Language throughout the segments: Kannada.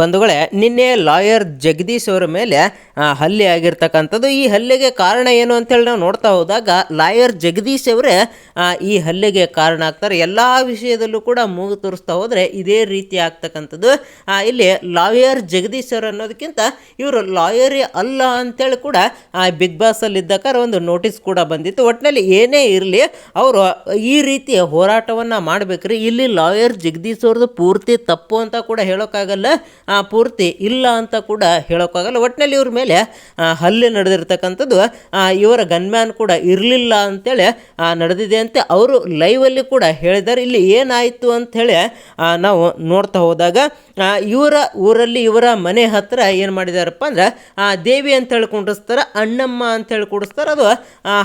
ಬಂಧುಗಳೇ, ನಿನ್ನೆ ಲಾಯರ್ ಜಗದೀಶ್ ಅವರ ಮೇಲೆ ಹಲ್ಲೆ ಆಗಿರ್ತಕ್ಕಂಥದ್ದು. ಈ ಹಲ್ಲೆಗೆ ಕಾರಣ ಏನು ಅಂತೇಳಿ ನಾವು ನೋಡ್ತಾ ಹೋದಾಗ, ಲಾಯರ್ ಜಗದೀಶ್ ಅವರೇ ಈ ಹಲ್ಲೆಗೆ ಕಾರಣ ಆಗ್ತಾರೆ. ಎಲ್ಲ ವಿಷಯದಲ್ಲೂ ಕೂಡ ಮೂಗು ತೋರಿಸ್ತಾ ಹೋದರೆ ಇದೇ ರೀತಿ ಆಗ್ತಕ್ಕಂಥದ್ದು. ಇಲ್ಲಿ ಲಾಯರ್ ಜಗದೀಶ್ ಅವರು ಅನ್ನೋದಕ್ಕಿಂತ ಇವರು ಲಾಯರೇ ಅಲ್ಲ ಅಂತೇಳಿ ಕೂಡ ಬಿಗ್ ಬಾಸಲ್ಲಿ ಇದ್ದಕ್ಕಾರ ಒಂದು ನೋಟಿಸ್ ಕೂಡ ಬಂದಿತ್ತು. ಒಟ್ಟಿನಲ್ಲಿ ಏನೇ ಇರಲಿ, ಅವರು ಈ ರೀತಿಯ ಹೋರಾಟವನ್ನು ಮಾಡಬೇಕ್ರಿ. ಇಲ್ಲಿ ಲಾಯರ್ ಜಗದೀಶ್ ಅವ್ರದ್ದು ಪೂರ್ತಿ ತಪ್ಪು ಅಂತ ಕೂಡ ಹೇಳೋಕ್ಕಾಗಲ್ಲ. ಪೂರ್ತಿ ಇಲ್ಲ ಅಂತ ಕೂಡ ಹೇಳೋಕ್ಕಾಗಲ್ಲ. ಒಟ್ಟಿನಲ್ಲಿ ಇವ್ರ ಮೇಲೆ ಹಲ್ಲೆ ನಡೆದಿರ್ತಕ್ಕಂಥದ್ದು ಇವರ ಗನ್ಮ್ಯಾನ್ ಕೂಡ ಇರಲಿಲ್ಲ ಅಂತೇಳಿ ನಡೆದಿದೆ ಅಂತ ಅವರು ಲೈವಲ್ಲಿ ಕೂಡ ಹೇಳಿದ್ದಾರೆ. ಇಲ್ಲಿ ಏನಾಯಿತು ಅಂಥೇಳಿ ನಾವು ನೋಡ್ತಾ ಹೋದಾಗ ಇವರ ಊರಲ್ಲಿ ಇವರ ಮನೆ ಹತ್ತಿರ ಏನು ಮಾಡಿದಾರಪ್ಪ ಅಂದ್ರೆ ದೇವಿ ಅಂತೇಳಿ ಕೂಡಿಸ್ತಾರೆ, ಅಣ್ಣಮ್ಮ ಅಂತೇಳಿ ಕೂಡಿಸ್ತಾರೆ, ಅದು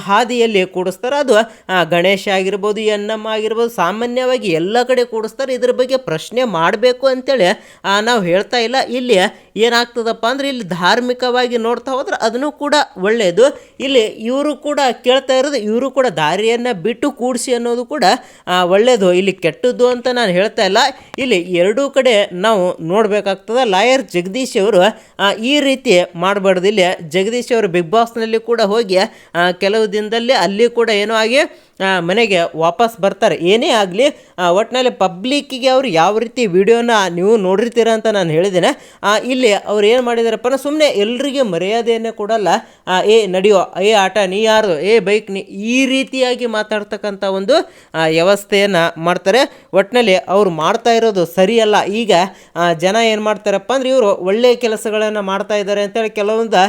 ಹಾದಿಯಲ್ಲಿ ಕೂಡಿಸ್ತಾರೆ, ಅದು ಗಣೇಶ ಆಗಿರ್ಬೋದು ಅಣ್ಣಮ್ಮ ಆಗಿರ್ಬೋದು, ಸಾಮಾನ್ಯವಾಗಿ ಎಲ್ಲ ಕಡೆ ಕೂಡಿಸ್ತಾರೆ. ಇದ್ರ ಬಗ್ಗೆ ಪ್ರಶ್ನೆ ಮಾಡಬೇಕು ಅಂತೇಳಿ ನಾವು ಹೇಳ್ತಾ ಇಲ್ಲ. ಇಲ್ಲಿ ಏನಾಗ್ತದಪ್ಪ ಅಂದ್ರೆ ಇಲ್ಲಿ ಧಾರ್ಮಿಕವಾಗಿ ನೋಡ್ತಾ ಹೋದ್ರೆ ಅದನ್ನು ಕೂಡ ಒಳ್ಳೆಯದು ಇಲ್ಲಿ ಇವರು ಕೂಡ ಕೇಳ್ತಾ ಇರೋದು ಇವರು ಕೂಡ ದಾರಿಯನ್ನು ಬಿಟ್ಟು ಕೂಡಿಸಿ ಅನ್ನೋದು ಕೂಡ ಒಳ್ಳೆಯದು ಇಲ್ಲಿ ಕೆಟ್ಟದ್ದು ಅಂತ ನಾನು ಹೇಳ್ತಾ ಇಲ್ಲ. ಇಲ್ಲಿ ಎರಡೂ ಕಡೆ ನಾವು ನೋಡಬೇಕಾಗ್ತದೆ. ಲಾಯರ್ ಜಗದೀಶ್ ಅವರು ಈ ರೀತಿ ಮಾಡಬಾರ್ದು. ಇಲ್ಲಿ ಜಗದೀಶ್ ಅವರು ಬಿಗ್ ಬಾಸ್ನಲ್ಲಿ ಕೂಡ ಹೋಗಿ ಕೆಲವು ದಿನದಲ್ಲಿ ಅಲ್ಲಿ ಕೂಡ ಏನೋ ಆಗಿ ಮನೆಗೆ ವಾಪಸ್ ಬರ್ತಾರೆ. ಏನೇ ಆಗಲಿ ಒಟ್ಟಿನಲ್ಲಿ ಪಬ್ಲಿಕ್ಕಿಗೆ ಅವರು ಯಾವ ರೀತಿ ವಿಡಿಯೋನ ನೀವು ನೋಡಿರ್ತೀರ ಅಂತ ನಾನು ಹೇಳಿದ್ದೇನೆ. ಆ, ಇಲ್ಲಿ ಅವ್ರು ಏನು ಮಾಡಿದಾರಪ್ಪ ಅಂದ್ರೆ ಸುಮ್ಮನೆ ಎಲ್ರಿಗೆ ಮರ್ಯಾದೆಯನ್ನೇ ಕೊಡಲ್ಲ. ಏ, ನಡೆಯೋ, ಏ, ಆಟ, ನೀ ಯಾರು ಏ, ಬೈಕ್, ನೀ ಈ ರೀತಿಯಾಗಿ ಮಾತಾಡ್ತಕ್ಕಂಥ ಒಂದು ವ್ಯವಸ್ಥೆಯನ್ನು ಮಾಡ್ತಾರೆ. ಒಟ್ಟಿನಲ್ಲಿ ಅವ್ರು ಮಾಡ್ತಾ ಇರೋದು ಸರಿಯಲ್ಲ. ಈಗ ಜನ ಏನು ಮಾಡ್ತಾರಪ್ಪ ಅಂದ್ರೆ ಇವರು ಒಳ್ಳೆಯ ಕೆಲಸಗಳನ್ನು ಮಾಡ್ತಾ ಇದ್ದಾರೆ ಅಂತೇಳಿ ಕೆಲವೊಂದು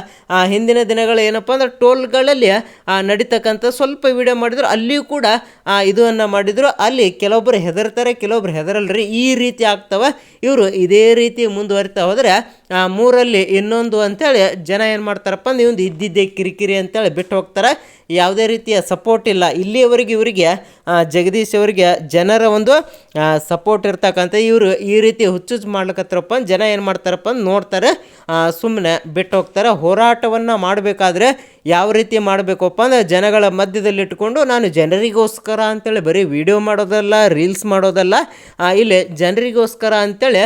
ಹಿಂದಿನ ದಿನಗಳು ಏನಪ್ಪ ಅಂದ್ರೆ ಟೋಲ್ಗಳಲ್ಲಿ ನಡೀತಕ್ಕಂಥ ಸ್ವಲ್ಪ ವಿಡಿಯೋ ಮಾಡಿದ್ರು. ಅಲ್ಲಿಯೂ ಕೂಡ ಇದನ್ನು ಮಾಡಿದ್ರು. ಅಲ್ಲಿ ಕೆಲವೊಬ್ಬರು ಹೆದರ್ತಾರೆ, ಕೆಲವೊಬ್ರು ಹೆದರಲ್ರಿ. ಈ ರೀತಿ ಆಗ್ತವೆ. ಇವರು ಇದೇ ರೀತಿ ಮುಂದುವರಿತಾ ಹೋದರೆ ಮೂರಲ್ಲಿ ಇನ್ನೊಂದು ಅಂತೇಳಿ ಜನ ಏನು ಮಾಡ್ತಾರಪ್ಪ ಅಂದ್ರೆ ಇವಂದು ಇದ್ದಿದ್ದೇ ಕಿರಿಕಿರಿ ಅಂತೇಳಿ ಬಿಟ್ಟು ಹೋಗ್ತಾರೆ. ಯಾವುದೇ ರೀತಿಯ ಸಪೋರ್ಟ್ ಇಲ್ಲ. ಇಲ್ಲಿಯವರೆಗೆ ಇವರಿಗೆ ಜಗದೀಶ್ ಅವರಿಗೆ ಜನರ ಒಂದು ಸಪೋರ್ಟ್ ಇರ್ತಕ್ಕಂಥ ಇವರು ಈ ರೀತಿ ಹುಚ್ಚುಚ್ಚು ಮಾಡ್ಲಕತ್ತಾರಪ್ಪ ಜನ ಏನು ಮಾಡ್ತಾರಪ್ಪ ಅಂತ ನೋಡ್ತಾರೆ. ಸುಮ್ಮನೆ ಬಿಟ್ಟು ಹೋಗ್ತಾರೆ. ಹೋರಾಟವನ್ನು ಮಾಡಬೇಕಾದ್ರೆ ಯಾವ ರೀತಿ ಮಾಡಬೇಕಪ್ಪ ಅಂದ್ರೆ ಜನಗಳ ಮಧ್ಯದಲ್ಲಿ ಇಟ್ಕೊಂಡು ನಾನು ಜನರಿಗೋಸ್ಕರ ಅಂತೇಳಿ ಬರೀ ವಿಡಿಯೋ ಮಾಡೋದಲ್ಲ ರೀಲ್ಸ್ ಮಾಡೋದಲ್ಲ ಇಲ್ಲಿ ಜನರಿಗೋಸ್ಕರ ಅಂತೇಳಿ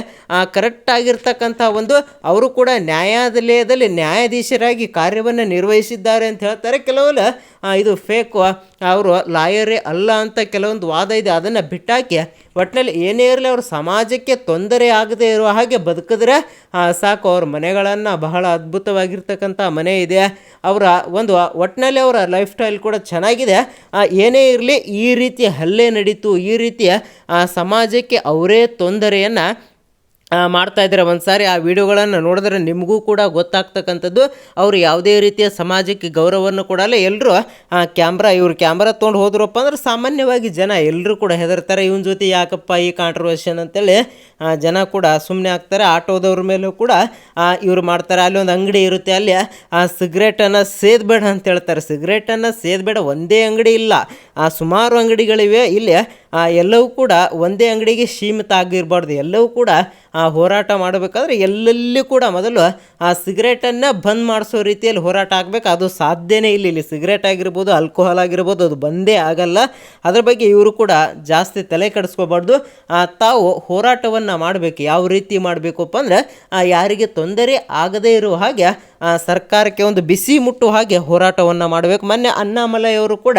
ಕರೆಕ್ಟಾಗಿರ್ತಕ್ಕಂಥ ಒಂದು ಅವರು ಕೂಡ ನ್ಯಾಯಾಲಯದಲ್ಲಿ ನ್ಯಾಯಾಧೀಶರಾಗಿ ಕಾರ್ಯವನ್ನು ನಿರ್ವಹಿಸಿದ್ದಾರೆ ಅಂತ ಹೇಳ್ತಾರೆ. ಕೆಲವೆಲ್ಲ ಇದು ಫೇಕು ಅವರು ಲಾಯರೇ ಅಲ್ಲ ಅಂತ ಕೆಲವೊಂದು ವಾದ ಇದೆ. ಅದನ್ನು ಬಿಟ್ಟಾಕಿ ಒಟ್ಟಿನಲ್ಲಿ ಏನೇ ಇರಲಿ ಅವರು ಸಮಾಜಕ್ಕೆ ತೊಂದರೆ ಆಗದೇ ಇರುವ ಹಾಗೆ ಬದುಕಿದ್ರೆ ಸಾಕು, ಅವ್ರ ಮನೆಗಳನ್ನು ಬಹಳ ಅದ್ಭುತವಾಗಿರ್ತಕ್ಕಂಥ ಮನೆ ಇದೆ. ಅವರ ಒಂದು ಒಟ್ಟಿನಲ್ಲಿ ಅವರ ಲೈಫ್ ಸ್ಟೈಲ್ ಕೂಡ ಚೆನ್ನಾಗಿದೆ. ಏನೇ ಇರಲಿ ಈ ರೀತಿಯ ಹಲ್ಲೆ ನಡೀತು, ಈ ರೀತಿಯ ಸಮಾಜಕ್ಕೆ ಅವರೇ ತೊಂದರೆಯನ್ನು ಮಾಡ್ತಾ ಇದ್ದಾರೆ. ಒಂದು ಸಾರಿ ಆ ವಿಡಿಯೋಗಳನ್ನು ನೋಡಿದ್ರೆ ನಿಮಗೂ ಕೂಡ ಗೊತ್ತಾಗ್ತಕ್ಕಂಥದ್ದು. ಅವರು ಯಾವುದೇ ರೀತಿಯ ಸಮಾಜಕ್ಕೆ ಗೌರವವನ್ನು ಕೊಡಲ್ಲ. ಎಲ್ಲರೂ ಕ್ಯಾಮ್ರಾ, ಇವ್ರು ಕ್ಯಾಮ್ರಾ ತೊಗೊಂಡು ಹೋದ್ರಪ್ಪ ಅಂದ್ರೆ ಸಾಮಾನ್ಯವಾಗಿ ಜನ ಎಲ್ಲರೂ ಕೂಡ ಹೆದರ್ತಾರೆ. ಇವನ ಜೊತೆ ಯಾಕಪ್ಪ ಈ ಕಾಂಟ್ರವರ್ಷನ್ ಅಂತೇಳಿ ಜನ ಕೂಡ ಸುಮ್ಮನೆ ಆಗ್ತಾರೆ. ಆಟೋದವ್ರ ಮೇಲೂ ಕೂಡ ಇವ್ರು ಮಾಡ್ತಾರೆ. ಅಲ್ಲಿ ಒಂದು ಅಂಗಡಿ ಇರುತ್ತೆ. ಅಲ್ಲಿ, ಆ, ಸಿಗರೇಟನ್ನು ಸೇದ್ಬೇಡ ಅಂತ ಹೇಳ್ತಾರೆ. ಸಿಗರೇಟನ್ನು ಸೇದ್ಬೇಡ. ಒಂದೇ ಅಂಗಡಿ ಇಲ್ಲ. ಆ, ಸುಮಾರು ಅಂಗಡಿಗಳಿವೆ. ಇಲ್ಲಿ ಎಲ್ಲವೂ ಕೂಡ ಒಂದೇ ಅಂಗಡಿಗೆ ಸೀಮಿತ ಆಗಿರಬಾರ್ದು. ಎಲ್ಲವೂ ಕೂಡ ಆ ಹೋರಾಟ ಮಾಡಬೇಕಾದ್ರೆ ಎಲ್ಲೆಲ್ಲಿ ಕೂಡ ಮೊದಲು ಆ ಸಿಗರೇಟನ್ನು ಬಂದ್ ಮಾಡಿಸೋ ರೀತಿಯಲ್ಲಿ ಹೋರಾಟ ಆಗಬೇಕು. ಅದು ಸಾಧ್ಯನೇ ಇಲ್ಲ. ಇಲ್ಲಿ ಸಿಗರೇಟ್ ಆಗಿರ್ಬೋದು, ಆಲ್ಕೋಹಾಲ್ ಆಗಿರ್ಬೋದು, ಅದು ಬಂದೇ ಆಗಲ್ಲ. ಅದ್ರ ಬಗ್ಗೆ ಇವರು ಕೂಡ ಜಾಸ್ತಿ ತಲೆ ಕೆಡಿಸ್ಕೋಬಾರ್ದು. ತಾವು ಹೋರಾಟವನ್ನು ಮಾಡಬೇಕು. ಯಾವ ರೀತಿ ಮಾಡಬೇಕಪ್ಪ ಅಂದರೆ ಯಾರಿಗೆ ತೊಂದರೆ ಆಗದೇ ಇರುವ ಹಾಗೆ ಸರ್ಕಾರಕ್ಕೆ ಒಂದು ಬಿಸಿ ಮುಟ್ಟುವ ಹಾಗೆ ಹೋರಾಟವನ್ನು ಮಾಡಬೇಕು. ಮೊನ್ನೆ ಅಣ್ಣಾಮಲೈಯವರು ಕೂಡ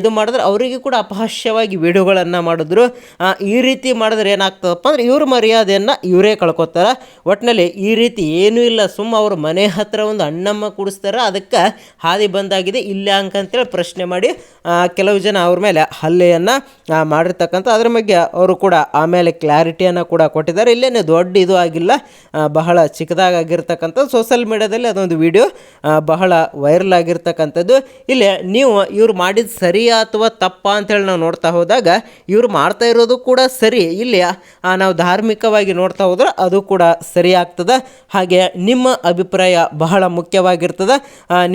ಇದು ಮಾಡಿದ್ರೆ ಅವರಿಗೆ ಕೂಡ ಅಪಹಾಸ್ಯವಾಗಿ ವಿಡಿಯೋಗಳನ್ನು ಮಾಡಿದ್ರು. ಈ ರೀತಿ ಮಾಡಿದ್ರೆ ಏನಾಗ್ತದಪ್ಪ ಅಂದ್ರೆ ಇವ್ರ ಮರ್ಯಾದೆಯನ್ನು ಇವರೇ ಕಳ್ಕೊತಾರೆ. ಒಟ್ಟಿನಲ್ಲಿ ಈ ರೀತಿ ಏನೂ ಇಲ್ಲ, ಸುಮ್ಮ ಅವ್ರ ಮನೆ ಹತ್ರ ಒಂದು ಅಣ್ಣಮ್ಮ ಕೂಡಿಸ್ತಾರೆ. ಅದಕ್ಕೆ ಹಾದಿ ಬಂದಾಗಿದೆ. ಇಲ್ಲ ಅಂತೇಳಿ ಪ್ರಶ್ನೆ ಮಾಡಿ ಕೆಲವು ಜನ ಅವ್ರ ಮೇಲೆ ಹಲ್ಲೆಯನ್ನು ಮಾಡಿರ್ತಕ್ಕಂಥ ಅದ್ರ ಬಗ್ಗೆ ಅವರು ಕೂಡ ಆಮೇಲೆ ಕ್ಲಾರಿಟಿಯನ್ನು ಕೂಡ ಕೊಟ್ಟಿದ್ದಾರೆ. ಇಲ್ಲೇನೇ ದೊಡ್ಡ ಇದು ಆಗಿಲ್ಲ ಬಹಳ ಚಿಕ್ಕದಾಗಿರ್ತಕ್ಕಂಥ ಸೋಷಲ್ ಮೀಡಿಯಾದಲ್ಲಿ ಅದೊಂದು ವಿಡಿಯೋ ಬಹಳ ವೈರಲ್ ಆಗಿರ್ತಕ್ಕಂಥದ್ದು. ಇಲ್ಲಿ ನೀವು ಇವ್ರು ಮಾಡಿದ ಸರಿ ಅಥವಾ ತಪ್ಪ ಅಂತೇಳಿ ನಾವು ನೋಡ್ತಾ ಹೋದಾಗ, ಇವ್ರು ಮಾಡ್ತಾ ಇರೋದು ಕೂಡ ಸರಿ. ಇಲ್ಲಿ ನಾವು ಧಾರ್ಮಿಕವಾಗಿ ನೋಡ್ತಾ ಹೋದ್ರೆ ಅದು ಕೂಡ ಸರಿ ಆಗ್ತದೆ. ಹಾಗೆ ನಿಮ್ಮ ಅಭಿಪ್ರಾಯ ಬಹಳ ಮುಖ್ಯವಾಗಿರ್ತದೆ.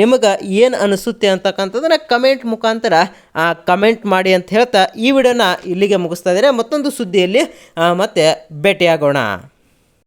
ನಿಮಗೆ ಏನು ಅನಿಸುತ್ತೆ ಅಂತಕ್ಕಂಥದ್ದನ್ನು ಕಮೆಂಟ್ ಮುಖಾಂತರ ಕಮೆಂಟ್ ಮಾಡಿ ಅಂತ ಹೇಳ್ತಾ ಈ ವಿಡಿಯೋನ ಇಲ್ಲಿಗೆ ಮುಗಿಸ್ತಾ ಇದ್ದಾರೆ ಮತ್ತೊಂದು ಸುದ್ದಿಯಲ್ಲಿ ಮತ್ತೆ ಭೇಟಿಯಾಗೋಣ.